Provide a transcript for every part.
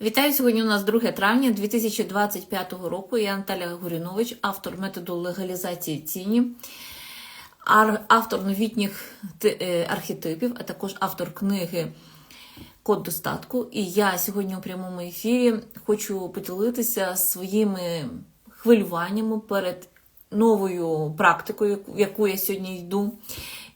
Вітаю сьогодні. У нас 2 травня 2025 року. Я Наталя Горінович, автор методу легалізації тіні, автор новітніх е, архетипів, а також автор книги Код достатку. І я сьогодні у прямому ефірі хочу поділитися своїми хвилюваннями перед новою практикою, в яку я сьогодні йду.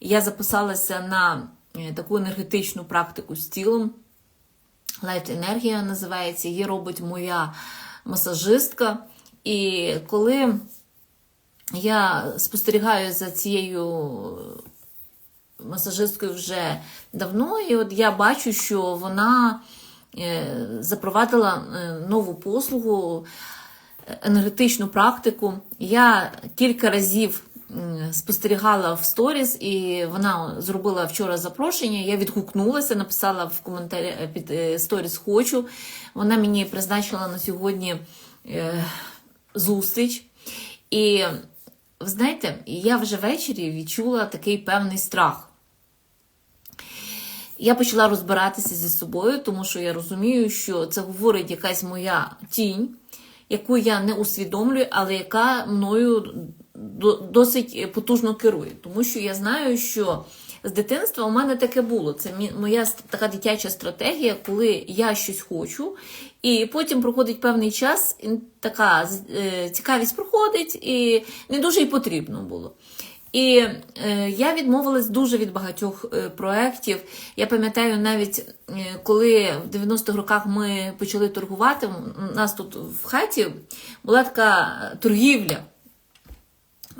Я записалася на е, таку енергетичну практику з тілом. Light енергія називається, її робить моя масажистка. І коли я спостерігаю за цією масажисткою вже давно, і от я бачу, що вона е, запровадила е, нову послугу, енергетичну практику. Я кілька разів спостерігала в сторіс, і вона зробила вчора запрошення. Я відгукнулася, написала в коментарі під е, сторіс хочу. Вона мені призначила на сьогодні е, зустріч. І ви знаєте, я вже ввечері відчула такий певний страх. Я почала розбиратися зі собою, тому що я розумію, що це говорить якась моя тінь, яку я не усвідомлюю, але яка мною досить потужно керує. Тому що я знаю, що з дитинства у мене таке було. Це моя така дитяча стратегія, коли я щось хочу, і потім проходить певний час, і така е, цікавість проходить, і не дуже й потрібно було. І е, я відмовилась дуже від багатьох е, проєктів. Я пам'ятаю, навіть е, коли в 90-х роках ми почали торгувати, у нас тут в хаті була така торгівля.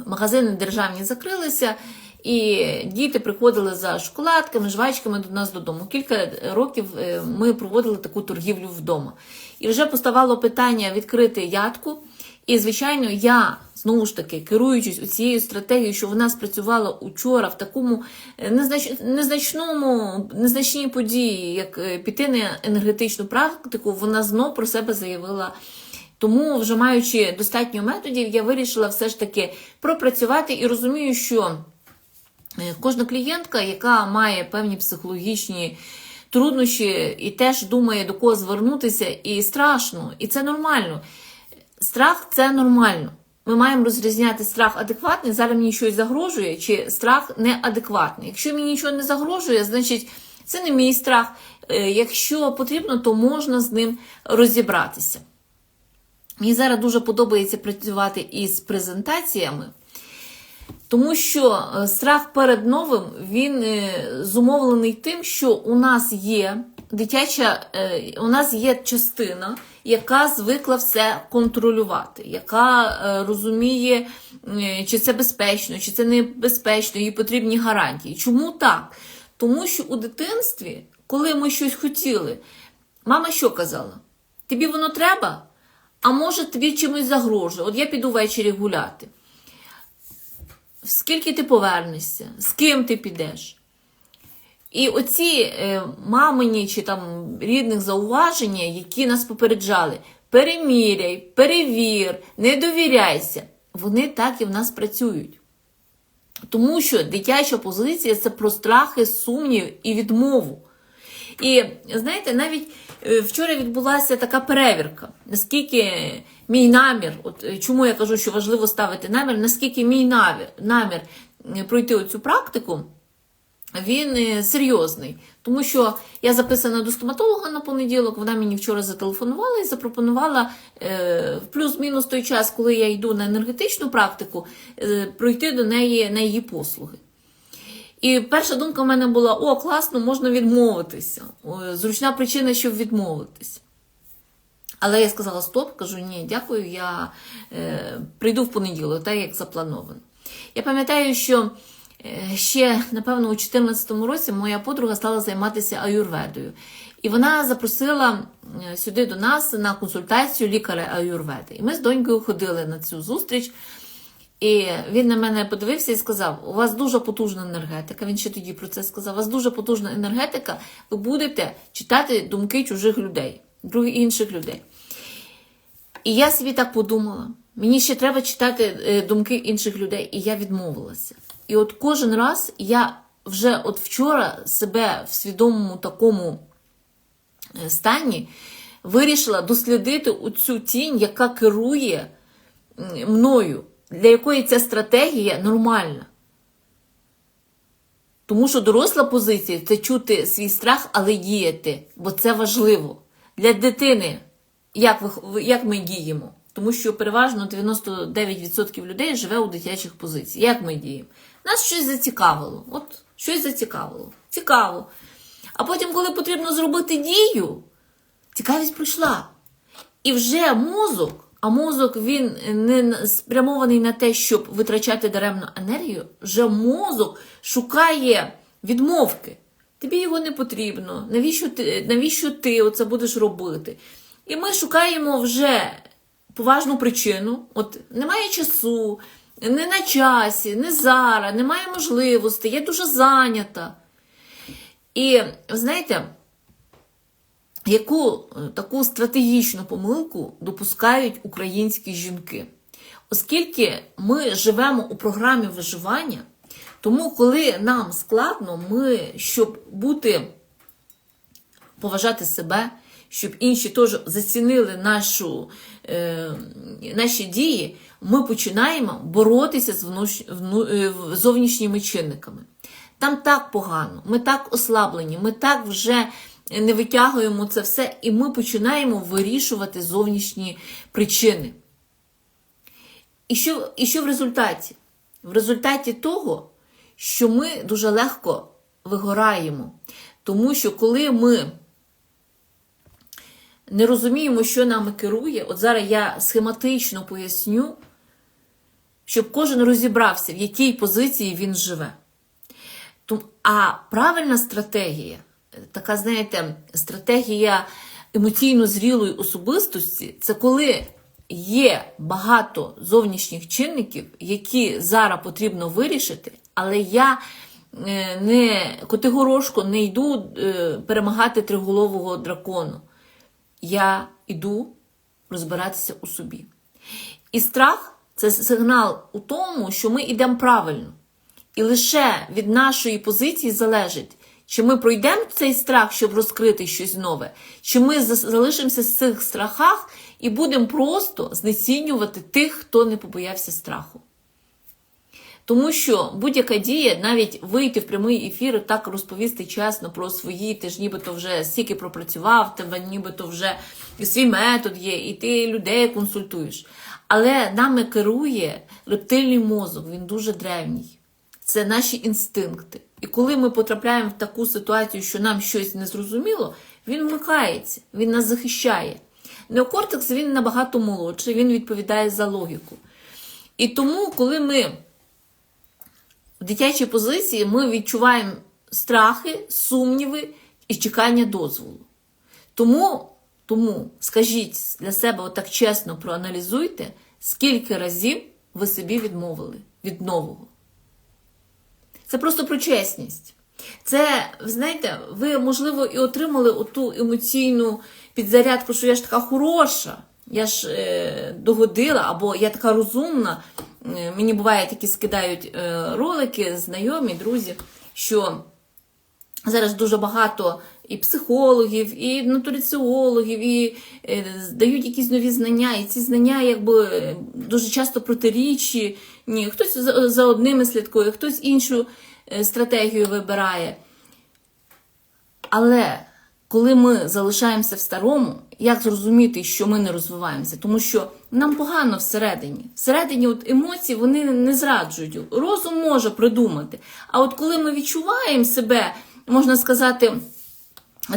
Магазини державні закрилися, і діти приходили за шоколадками, жвачками до нас додому. Кілька років е, ми проводили таку торгівлю вдома. І вже поставало питання відкрити ядку. І, звичайно, я знову ж таки керуючись цією стратегією, що вона спрацювала учора в такому е, незнач... незначному, незначній події, як е, піти на енергетичну практику, вона знов про себе заявила. Тому, вже маючи достатньо методів, я вирішила все ж таки пропрацювати і розумію, що е, кожна клієнтка, яка має певні психологічні труднощі і теж думає до кого звернутися, і страшно, і це нормально. Страх це нормально. Ми маємо розрізняти страх адекватний, зараз мені щось загрожує, чи страх неадекватний. Якщо мені нічого не загрожує, значить це не мій страх. Е, Якщо потрібно, то можна з ним розібратися. Мені зараз дуже подобається працювати із презентаціями, тому що е, страх перед новим він е, зумовлений тим, що у нас є дитяча, е, у нас є частина, яка звикла все контролювати, яка розуміє, чи це безпечно, чи це небезпечно, їй потрібні гарантії. Чому так? Тому що у дитинстві, коли ми щось хотіли, мама що казала? Тобі воно треба? А може тобі чимось загрожує? От я піду ввечері гуляти. Скільки ти повернешся? З ким ти підеш? І оці е, мамині чи там рідних зауваження, які нас попереджали: переміряй, перевір, не довіряйся, вони так і в нас працюють. Тому що дитяча позиція це про страхи, сумнів і відмову. І знаєте, навіть е, вчора відбулася така перевірка, наскільки мій намір, от е, чому я кажу, що важливо ставити намір, наскільки мій намір, намір пройти оцю практику, він е, серйозний. Тому що я записана до стоматолога на понеділок, вона мені вчора зателефонувала і запропонувала в плюс-мінус той час, коли я йду на енергетичну практику, пройти до неї на її послуги. І перша думка в мене була: о, класно, можна відмовитися. Зручна причина, щоб відмовитись. Але я сказала: стоп, кажу, ні, дякую, я е, прийду в понеділок, так як заплановано. Я пам'ятаю, що е, ще, напевно, у 2014 році моя подруга стала займатися аюрведою. І вона запросила сюди до нас на консультацію лікаря аюрведи. І ми з донькою ходили на цю зустріч. І він на мене подивився і сказав: у вас дуже потужна енергетика. Він ще тоді про це сказав. У вас дуже потужна енергетика, ви будете читати думки чужих людей, інших людей. І я собі так подумала: мені ще треба читати е, думки інших людей, і я відмовилася. І от кожен раз я вже от вчора себе в свідомому такому е, стані вирішила дослідити цю тінь, яка керує мною, для якої ця стратегія нормальна. Тому що доросла позиція це чути свій страх, але діяти, бо це важливо. Для дитини, як, ви, як ми діємо? Тому що переважно 99% людей живе у дитячих позиціях. Як ми діємо? Нас щось зацікавило. От щось зацікавило. Цікаво. А потім, коли потрібно зробити дію, цікавість пройшла. І вже мозок, а мозок він не спрямований на те, щоб витрачати даремну енергію, вже мозок шукає відмовки. Тобі його не потрібно. Навіщо ти, навіщо ти оце будеш робити? І ми шукаємо вже поважну причину. От немає часу, не на часі, не зараз, немає можливості, я дуже зайнята. І знаєте, яку е, таку стратегічну помилку допускають українські жінки? Оскільки ми живемо у програмі виживання, тому коли нам складно, ми, щоб бути, поважати себе, щоб інші теж зацінили нашу, е, наші дії, ми починаємо боротися з внуш, вну, е, зовнішніми чинниками. Там так погано, ми так ослаблені, ми так вже не витягуємо це все, і ми починаємо вирішувати зовнішні причини. І що, і що в результаті? В результаті того, що ми дуже легко вигораємо. Тому що коли ми не розуміємо, що нами керує, от зараз я схематично поясню, щоб кожен розібрався, в якій позиції він живе. А правильна стратегія, така, знаєте, стратегія емоційно зрілої особистості це коли є багато зовнішніх чинників, які зараз потрібно вирішити, але я е, не категорошко не йду е, перемагати триголового дракону. Я йду розбиратися у собі. І страх це сигнал у тому, що ми йдемо правильно. І лише від нашої позиції залежить, чи ми пройдемо цей страх, щоб розкрити щось нове, чи ми залишимося в цих страхах і будемо просто знецінювати тих, хто не побоявся страху. Тому що будь-яка дія, навіть вийти в прямий ефір і так розповісти чесно про свої, ти ж нібито вже стільки пропрацював, тебе нібито вже свій метод є, і ти людей консультуєш. Але нами керує рептильний мозок, він дуже древній. Це наші інстинкти. І коли ми потрапляємо в таку ситуацію, що нам щось не зрозуміло, він вмикається, він нас захищає. Неокортекс він набагато молодший, він відповідає за логіку. І тому, коли ми в дитячій позиції, ми відчуваємо страхи, сумніви і чекання дозволу. Тому, тому скажіть для себе отак чесно проаналізуйте, скільки разів ви собі відмовили від нового. Це просто про чесність. Це, знаєте, ви, можливо, і отримали оту емоційну підзарядку, що я ж така хороша, я ж е, догодила, або я така розумна. Е, мені буває, такі скидають е, ролики, знайомі, друзі, що зараз дуже багато і психологів, і нутриціологів, і е, дають якісь нові знання, і ці знання якби дуже часто протирічі. Ні, хтось за, за одними слідкує, хтось іншу е, стратегію вибирає. Але коли ми залишаємося в старому, як зрозуміти, що ми не розвиваємося? Тому що нам погано всередині. Всередині от емоції вони не зраджують. Розум може придумати. А от коли ми відчуваємо себе, можна сказати,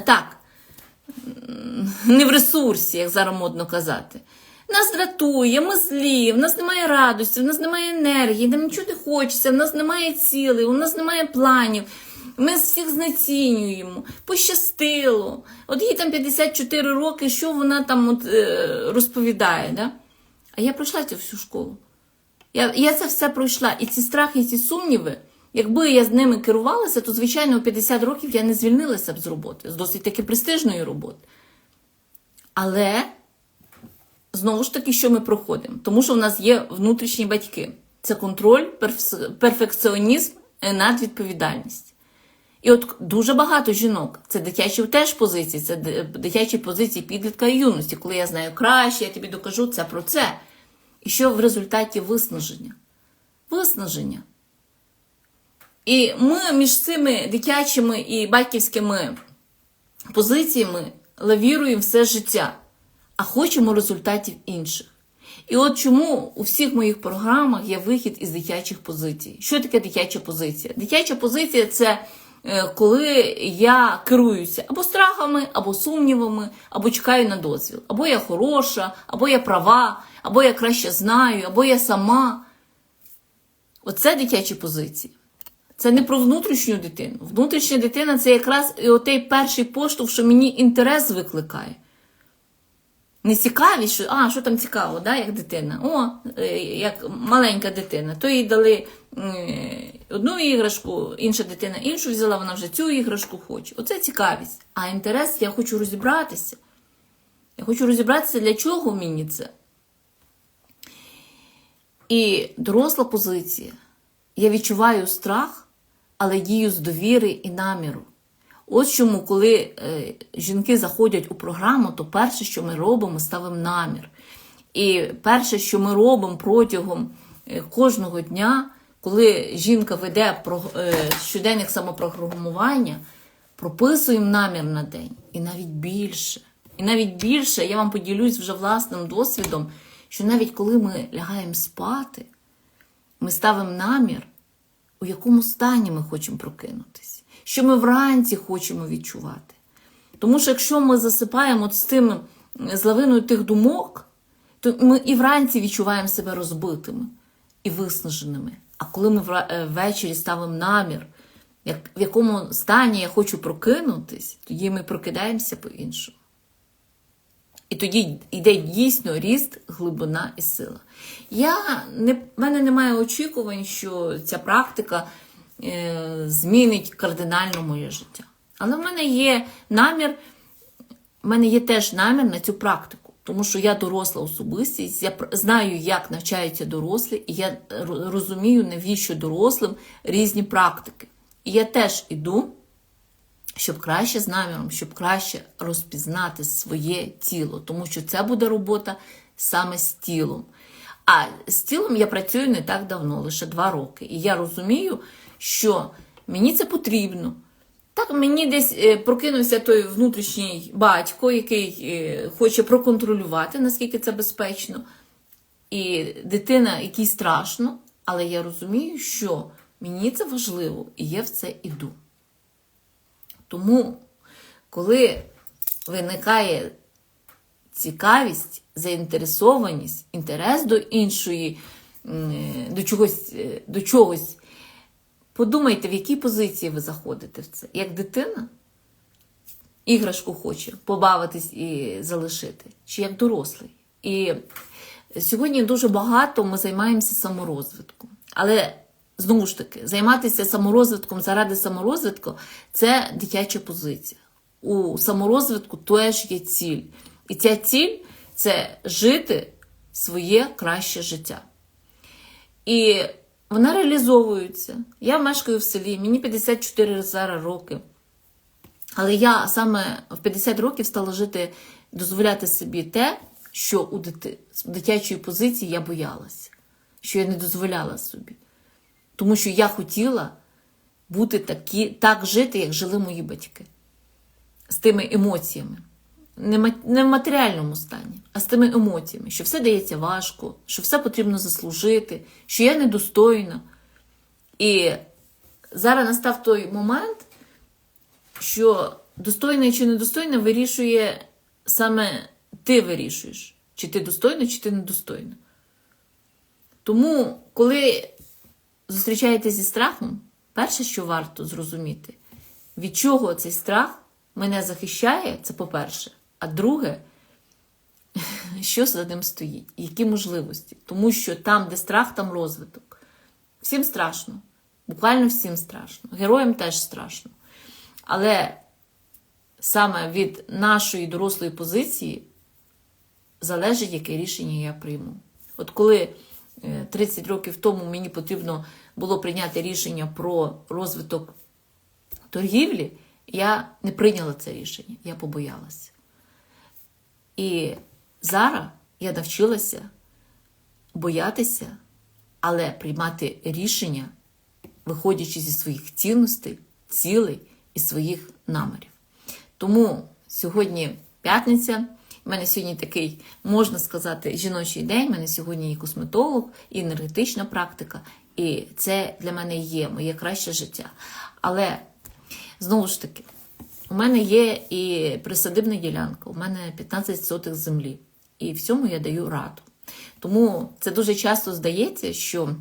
так, не в ресурсі, як зараз модно казати. Нас дратує, ми злі, в нас немає радості, в нас немає енергії, нам нічого не хочеться, в нас немає цілей, у нас немає планів. Ми всіх знецінюємо, пощастило. От їй там 54 роки, що вона там от, е, розповідає. Да? А я пройшла цю всю школу. Я я це все пройшла. І ці страхи, і ці сумніви, якби я з ними керувалася, то, звичайно, у 50 років я не звільнилася б з роботи, з досить таки престижної роботи. Але, знову ж таки, що ми проходимо? Тому що в нас є внутрішні батьки. Це контроль, перфекціонізм над відповідальність. І от дуже багато жінок, це дитячі теж позиції, це дитячі позиції підлітка і юності. Коли я знаю краще, я тобі докажу це про це. І що в результаті виснаження? Виснаження. І ми між цими дитячими і батьківськими позиціями лавіруємо все життя, а хочемо результатів інших. І от чому у всіх моїх програмах є вихід із дитячих позицій. Що таке дитяча позиція? Дитяча позиція це е, коли я керуюся або страхами, або сумнівами, або чекаю на дозвіл. Або я хороша, або я права, або я краще знаю, або я сама. Оце дитячі позиції. Це не про внутрішню дитину. Внутрішня дитина це якраз і отей перший поштовх, що мені інтерес викликає. Не цікавість, що а, що там цікаво, да, як дитина. О, е, як маленька дитина. То їй дали одну іграшку, інша дитина іншу взяла, вона вже цю іграшку хоче. Оце цікавість. А інтерес, я хочу розібратися. Я хочу розібратися, для чого мені це. І доросла позиція. Я відчуваю страх, але дію з довіри і наміру. От чому, коли е, жінки заходять у програму, то перше, що ми робимо, ставимо намір. І перше, що ми робимо протягом е, кожного дня, коли жінка веде е, щоденник самопрограмування, прописуємо намір на день. І навіть більше. І навіть більше, я вам поділюсь вже власним досвідом, що навіть коли ми лягаємо спати, ми ставимо намір, у якому стані ми хочемо прокинутися, що ми вранці хочемо відчувати. Тому що якщо ми засипаємо з тим з лавиною тих думок, то ми і вранці відчуваємо себе розбитими і виснаженими. А коли ми е, ввечері ставимо намір, як, в якому стані я хочу прокинутись, тоді ми прокидаємося по-іншому. І тоді йде дійсно ріст, глибина і сила. Я не, в мене немає очікувань, що ця практика е, змінить кардинально моє життя. Але в мене є намір, в мене є теж намір на цю практику, тому що я доросла особистість, я знаю, як навчаються дорослі, і я розумію, навіщо дорослим різні практики. І я теж іду щоб краще з наміром, щоб краще розпізнати своє тіло, тому що це буде робота саме з тілом. А з тілом я працюю не так давно, лише два роки. І я розумію, що мені це потрібно. Так, мені десь е, прокинувся той внутрішній батько, який е, хоче проконтролювати, наскільки це безпечно. І дитина, якій страшно, але я розумію, що мені це важливо, і я в це іду. Тому, коли виникає цікавість, заінтересованість, інтерес до іншої, до чогось, е, до чогось, подумайте, в якій позиції ви заходите в це. Як дитина іграшку хоче побавитись і залишити, чи як дорослий. І сьогодні дуже багато ми займаємося саморозвитком. Але знову ж таки, займатися саморозвитком заради саморозвитку це дитяча позиція. У саморозвитку теж є ціль. І ця ціль це жити своє краще життя. І вона реалізовується. Я мешкаю в селі, мені 54 зараз роки. Але я саме в 50 років стала жити, дозволяти собі те, що у дитячої позиції я боялася, що я не дозволяла собі. Тому що я хотіла бути такі, так жити, як жили мої батьки, з тими емоціями. Не в матеріальному стані, а з тими емоціями, що все дається важко, що все потрібно заслужити, що я недостойна. І зараз настав той момент, що достойне чи недостойне вирішує саме ти вирішуєш, чи ти достойна, чи ти недостойна. Тому, коли зустрічаєтесь зі страхом, перше, що варто зрозуміти, від чого цей страх мене захищає, це по-перше. А друге, що за ним стоїть, які можливості. Тому що там, де страх, там розвиток. Всім страшно. Буквально всім страшно. Героям теж страшно. Але саме від нашої дорослої позиції залежить, яке рішення я прийму. От коли 30 років тому мені потрібно було прийняти рішення про розвиток торгівлі, я не прийняла це рішення, я побоялася. І зараз я навчилася боятися, але приймати рішення, виходячи зі своїх цінностей, цілей і своїх намірів. Тому сьогодні п'ятниця. У мене сьогодні такий, можна сказати, жіночий день. У мене сьогодні і косметолог, і енергетична практика. І це для мене є моє краще життя. Але знову ж таки, у мене є і присадибна ділянка, у мене 15 сотих землі. І в цьому я даю раду. Тому це дуже часто здається, що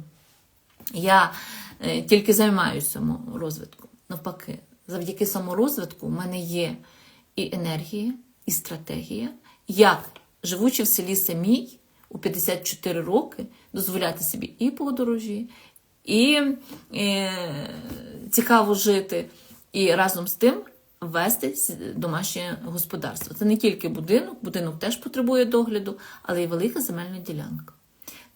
я е, тільки займаюся саморозвитком. Навпаки, завдяки саморозвитку у мене є і енергія, і стратегія, як живучи в селі самій у 54 роки, дозволяти собі і подорожі, і е, цікаво жити, і разом з тим вести домашнє господарство. Це не тільки будинок, будинок теж потребує догляду, але й велика земельна ділянка.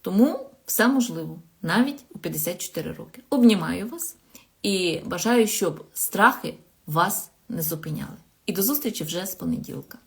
Тому все можливо, навіть у 54 роки. Обнімаю вас і бажаю, щоб страхи вас не зупиняли. І до зустрічі вже з понеділка.